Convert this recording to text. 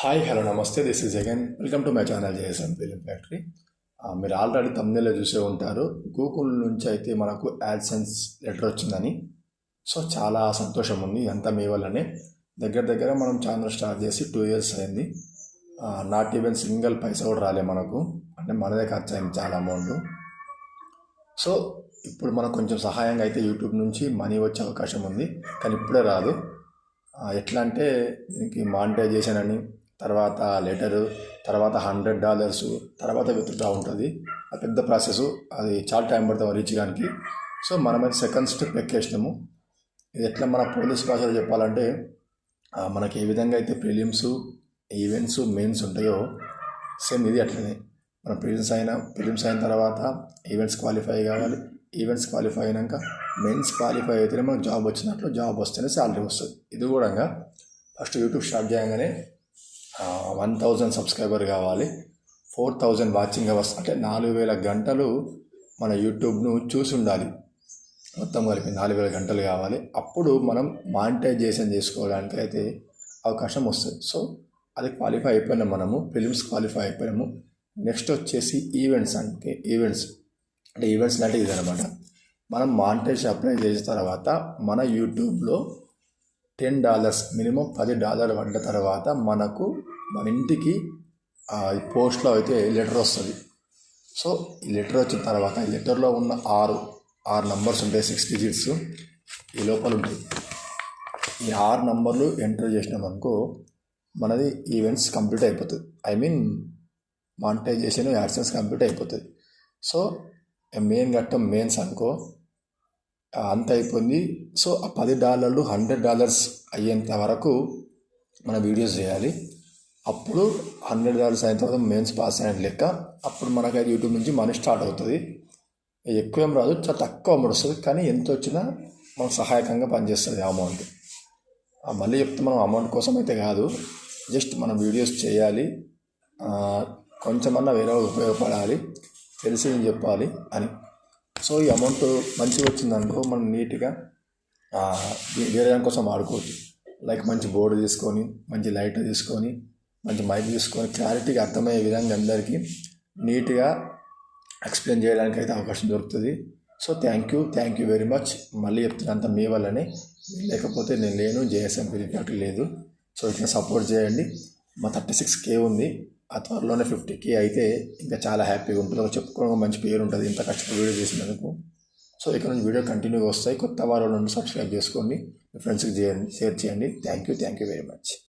Hi hello namaste this is again welcome to my channel JSM film factory మీరు already తమ్నేలో చూసే ఉంటారు. Google నుంచి అయితే మనకు యాడ్సెన్స్ లెటర్ వచ్చిందని. సో చాలా సంతోషం ఉంది అంతా మీ వల్లనే. దగ్గర దగ్గర మనం ఛానల్ స్టార్ట్ చేసి టూ ఇయర్స్ అయింది. నాట్ ఈవెన్ సింగిల్ పైసా కూడా రాలే మనకు. అంటే మనదే ఖర్చు అయింది చాలా అమౌంట్ సో ఇప్పుడు మనకు కొంచెం సహాయంగా అయితే యూట్యూబ్ నుంచి మనీ వచ్చే అవకాశం ఉంది. కానీ ఇప్పుడే రాదు. ఎట్లా అంటే దీనికి మానిటైజేషన్ అని తర్వాత లెటరు తర్వాత హండ్రెడ్ డాలర్స్ తర్వాత విత్డ్రా ఉంటుంది. అది పెద్ద ప్రాసెస్ అది చాలా టైం పడుతుంది రీచ్ కానికి సో మనమైతే సెకండ్ స్టెప్ ఎక్కేసినాము. ఇది ఎట్లా మన పోలీస్ భాషలో చెప్పాలంటే మనకి ఏ విధంగా అయితే ప్రిలిమ్స్ ఈవెంట్స్ మెయిన్స్ ఉంటాయో సేమ్ ఇది అట్లనే. మన ప్రిలిమ్స్ అయిన ప్రిలిమ్స్ అయిన తర్వాత ఈవెంట్స్ క్వాలిఫై కావాలి. ఈవెంట్స్ క్వాలిఫై అయినాక మెయిన్స్ క్వాలిఫై అయితేనే మనకు జాబ్ వచ్చినట్లు జాబ్ వస్తేనే శాలరీ వస్తుంది. ఇది కూడా ఫస్ట్ యూట్యూబ్ స్టార్ట్ చేయగానే వన్ థౌజండ్ సబ్స్క్రైబర్ కావాలి. ఫోర్ థౌజండ్ వాచింగ్ అవర్స్ అంటే నాలుగు వేల గంటలు మన యూట్యూబ్ను చూసి ఉండాలి మొత్తం కలిపి నాలుగు వేల గంటలు కావాలి. అప్పుడు మనం మానిటైజేషన్ చేసుకోవడానికి అయితే అవకాశం వస్తుంది. సో అది క్వాలిఫై అయిపోయినాం మనము ఫిలిమ్స్ క్వాలిఫై అయిపోయాము నెక్స్ట్ వచ్చేసి ఈవెంట్స్ అంటే ఈవెంట్స్ అంటే ఈవెంట్స్ లాంటివి ఇదనమాట మనం మానిటైజ్ అప్లై చేసిన తర్వాత మన యూట్యూబ్లో టెన్ డాలర్స్ మినిమం పది డాలర్లు పడ్డ తర్వాత మనకు మన ఇంటికి ఈ పోస్ట్లో అయితే లెటర్ వస్తుంది. సో ఈ లెటర్ వచ్చిన తర్వాత ఈ లెటర్లో ఉన్న ఆరు ఆరు నంబర్స్ ఉంటాయి సిక్స్ డిజిట్స్ ఈ లోపల ఉంటాయి. ఈ ఆరు నంబర్లు ఎంటర్ చేసినాం అనుకో మనది ఈవెంట్స్ కంప్లీట్ అయిపోతుంది. I mean monetization AdSense complete అయిపోతుంది. సో మెయిన్ ఘట్టం మెయిన్స్ అనుకో అంత అయిపోయింది. సో ఆ పది డాలర్లు హండ్రెడ్ డాలర్స్ అయ్యేంత వరకు మన వీడియోస్ చేయాలి. అప్పుడు హండ్రెడ్ డాలర్స్ అయిన తర్వాత మెయిన్స్ పాస్ అయిన లెక్క అప్పుడు మనకైతే యూట్యూబ్ నుంచి మనీ స్టార్ట్ అవుతుంది. ఎక్కువ ఏం రాదు చాలా తక్కువ అమౌంట్ వస్తుంది. కానీ ఎంత వచ్చినా మనకు సహాయకంగా పనిచేస్తుంది అమౌంట్. మళ్ళీ చెప్తే మనం అమౌంట్ కోసం అయితే కాదు జస్ట్ మనం వీడియోస్ చేయాలి. కొంచెమన్నా వేరే వాళ్ళకి ఉపయోగపడాలి. తెలిసి నేను చెప్పాలి అని. సో ఈ అమౌంట్ మంచిగా వచ్చిందనుకో మనం నీట్గా వేరే దానికోసం వాడుకోవచ్చు. లైక్ మంచి బోర్డు తీసుకొని మంచి లైట్ తీసుకొని మంచి మైక్ తీసుకొని క్లారిటీగా అర్థమయ్యే విధంగా అందరికీ నీట్గా ఎక్స్ప్లెయిన్ చేయడానికి అయితే అవకాశం దొరుకుతుంది. So thank you thank you very much. మళ్ళీ చెప్తున్నా అంత మీ వల్లనే. లేకపోతే నేను లేను జేఎస్ఎం ఫ్యాక్టరీ లేదు. సో ఇట్లా సపోర్ట్ చేయండి. మా థర్టీ సిక్స్ కే ఉంది. ఆ త్వరలోనే ఫిఫ్టీకి అయితే ఇంకా చాలా హ్యాపీగా ఉంటుంది. ఒక చెప్పుకోవడం మంచి పేరు ఉంటుంది. ఇంత కష్టపడి వీడియో చేసినందుకు. సో ఇక్కడ నుంచి వీడియో కంటిన్యూగా వస్తాయి. కొత్త వారు నుండి సబ్స్క్రైబ్ చేసుకోండి. మీ ఫ్రెండ్స్కి చేయండి షేర్ చేయండి. Thank you thank you very much.